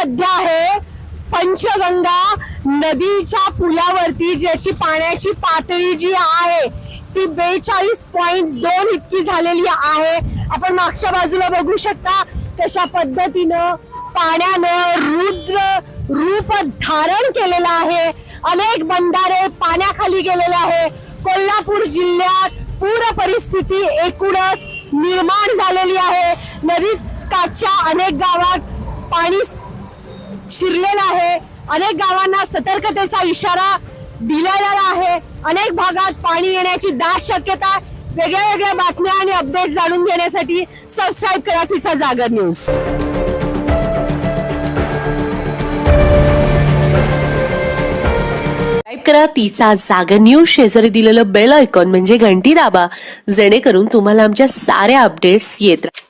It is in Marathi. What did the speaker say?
सध्या आहे पंचगंगा नदीच्या पुलावरती ज्याची पाण्याची पातळी जी आहे ती बेचाळीस पॉईंट दोन इतकी झालेली आहे. आपण मागच्या बाजूला बघू शकता कशा पद्धतीनं पाण्यानं रुद्र रूप धारण केलेलं आहे. अनेक बंधारे पाण्याखाली गेलेले आहे. कोल्हापूर जिल्ह्यात पूर परिस्थिती एकूणच निर्माण झालेली आहे. नदी काठच्या अनेक गावात पाणी शिरलेला आहे. अनेक गावांना सतर्कतेचा इशारा दिलेला आहे. अनेक भागात पाणी येण्याची दाट शक्यता वेगळ्या वेगळ्या बातम्या आणि अपडेट जाणून घेण्यासाठी सबस्क्राईब करा तिचा जागर न्यूज करा तिचा जागर न्यूज शेजारी दिलेलं बेल आयकॉन म्हणजे घंटी दाबा. जेणेकरून तुम्हाला आमच्या साऱ्या अपडेट्स येत राहतील